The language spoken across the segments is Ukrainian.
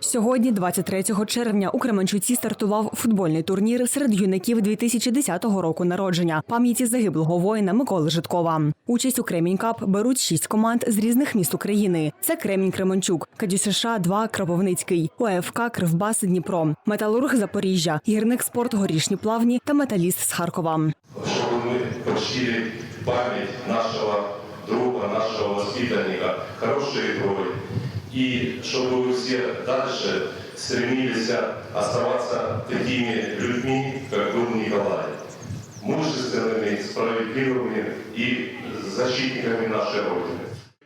Сьогодні, 23 червня, у Кременчуці стартував футбольний турнір серед юнаків 2010 року народження пам'яті загиблого воїна Миколи Житкова. Участь у Кремінь Кап беруть шість команд з різних міст України. Це Кремінь Кременчук, Кадю США 2 Кропивницький, УАФК Кривбас Дніпро, Металург Запоріжжя, Гірник Спорт Горішні Плавні та Металіст з Харкова. чтобы мы почтили память нашего друга, нашего воспитанника хорошей игрой. И чтобы вы все дальше стремились оставаться такими людьми, как был Николай. Мужественными, справедливыми и защитниками нашей Родины.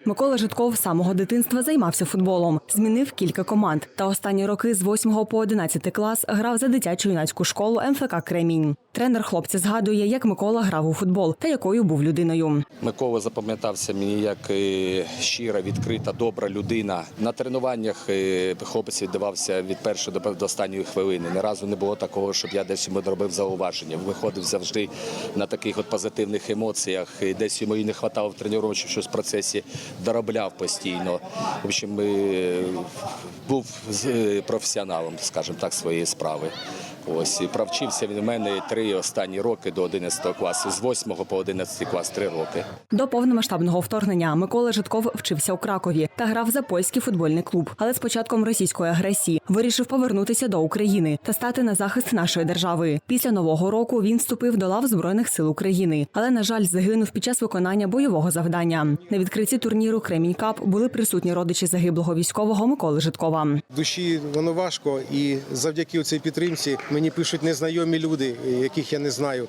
Микола Житков з самого дитинства займався футболом, змінив кілька команд. Та останні роки з 8 по 11 клас грав за дитячу юнацьку школу МФК Кремінь. Тренер хлопця згадує, як Микола грав у футбол та якою був людиною. Микола запам'ятався мені як е, щира, відкрита, добра людина. На тренуваннях е, хлопець віддавався від першої до останньої хвилини. Ні разу не було такого, щоб я десь йому робив зауваження. Виходив завжди на таких от позитивних емоціях. Десь йому і не вистачало в тренуванні, щось в процесі доробляв постійно. В общем, е, був професіоналом, скажімо так, своєї справи. Ось і провчився він у мене три останні роки до 11 класу, з 8 по 11 клас, три роки. До повномасштабного вторгнення Микола Житков вчився у Кракові та грав за польський футбольний клуб. Але з початком російської агресії вирішив повернутися до України та стати на захист нашої держави. Після нового року він вступив до лав збройних сил України, але на жаль, загинув під час виконання бойового завдання. На відкритті турніру Кремінь Кап були присутні родичі загиблого військового Миколи Житкова. Душі воно важко, і завдяки цій підтримці мені пишуть незнайомі люди, яких я не знаю.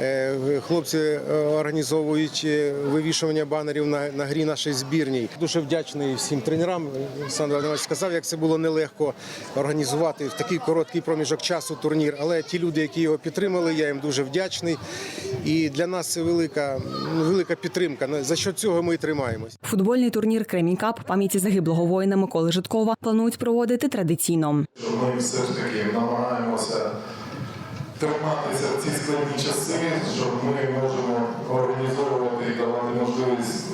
Е, Хлопці е, організовують е, вивішування банерів на, на грі нашій збірній. Дуже вдячний всім тренерам. Олександр Іванович сказав, як це було нелегко організувати в такий короткий проміжок часу турнір. Але ті люди, які його підтримали, я їм дуже вдячний. І для нас це велика, ну, велика підтримка. За що цього ми і тримаємось. Футбольний турнір Кремінь Кап пам'яті загиблого воїна Миколи Житкова планують проводити традиційно. ми все ж таки намагаємося триматися в ці складні часи, що ми можемо організовувати і давати можливість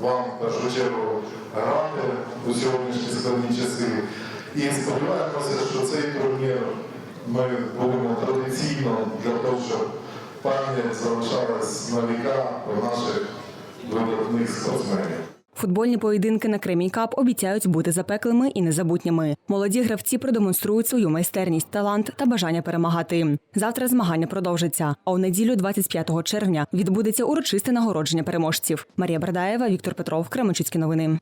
вам в першу чергу грати у сьогоднішні складні часи. І сподіваємося, що цей турнір ми будемо традиційно для того, щоб пам'ять залишалась на віка про наших видатних спортсменів. Футбольні поєдинки на Кремінь Кап обіцяють бути запеклими і незабутніми. Молоді гравці продемонструють свою майстерність, талант та бажання перемагати. Завтра змагання продовжиться. А у неділю, 25 червня, відбудеться урочисте нагородження переможців. Марія Бардаєва, Віктор Петров, Кременчуцькі новини.